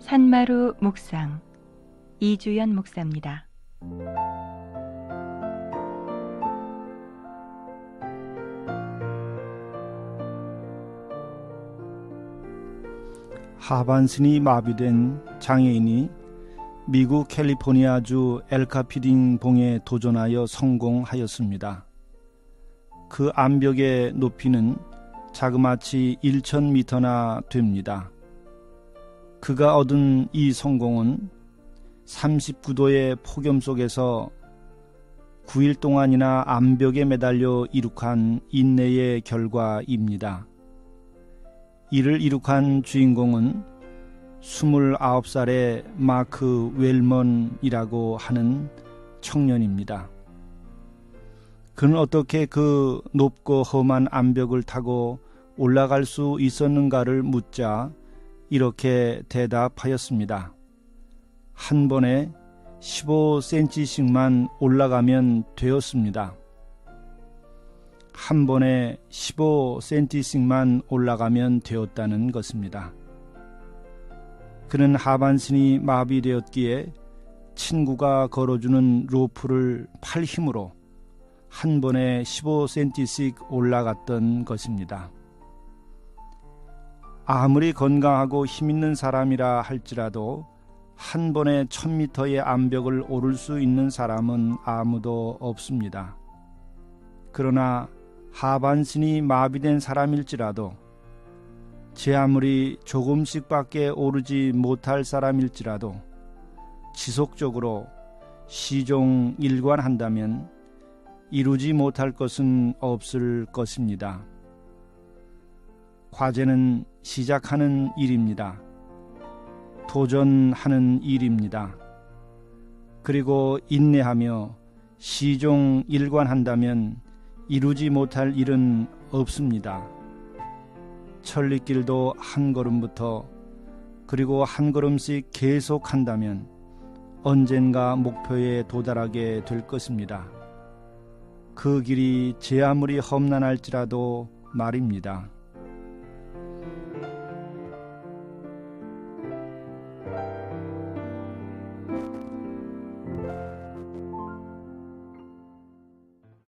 산마루 묵상 이주연 목사입니다. 하반신이 마비된 장애인이 미국 캘리포니아주 엘카피딩 봉에 도전하여 성공하였습니다. 그 암벽의 높이는 자그마치 1,000m나 됩니다. 그가 얻은 이 성공은 39도의 폭염 속에서 9일 동안이나 암벽에 매달려 이룩한 인내의 결과입니다. 이를 이룩한 주인공은 29살의 마크 웰먼이라고 하는 청년입니다. 그는 어떻게 그 높고 험한 암벽을 타고 올라갈 수 있었는가를 묻자 이렇게 대답하였습니다. 한 번에 15cm씩만 올라가면 되었습니다. 한 번에 15cm씩만 올라가면 되었다는 것입니다. 그는 하반신이 마비되었기에 친구가 걸어주는 로프를 팔 힘으로 한 번에 15cm씩 올라갔던 것입니다. 아무리 건강하고 힘있는 사람이라 할지라도 한 번에 1000m의 암벽을 오를 수 있는 사람은 아무도 없습니다. 그러나 하반신이 마비된 사람일지라도 제 아무리 조금씩밖에 오르지 못할 사람일지라도 지속적으로 시종 일관한다면 이루지 못할 것은 없을 것입니다. 과제는 시작하는 일입니다. 도전하는 일입니다. 그리고 인내하며 시종 일관한다면 이루지 못할 일은 없습니다. 천리길도 한 걸음부터 그리고 한 걸음씩 계속한다면 언젠가 목표에 도달하게 될 것입니다. 그 길이 제 아무리 험난할지라도 말입니다.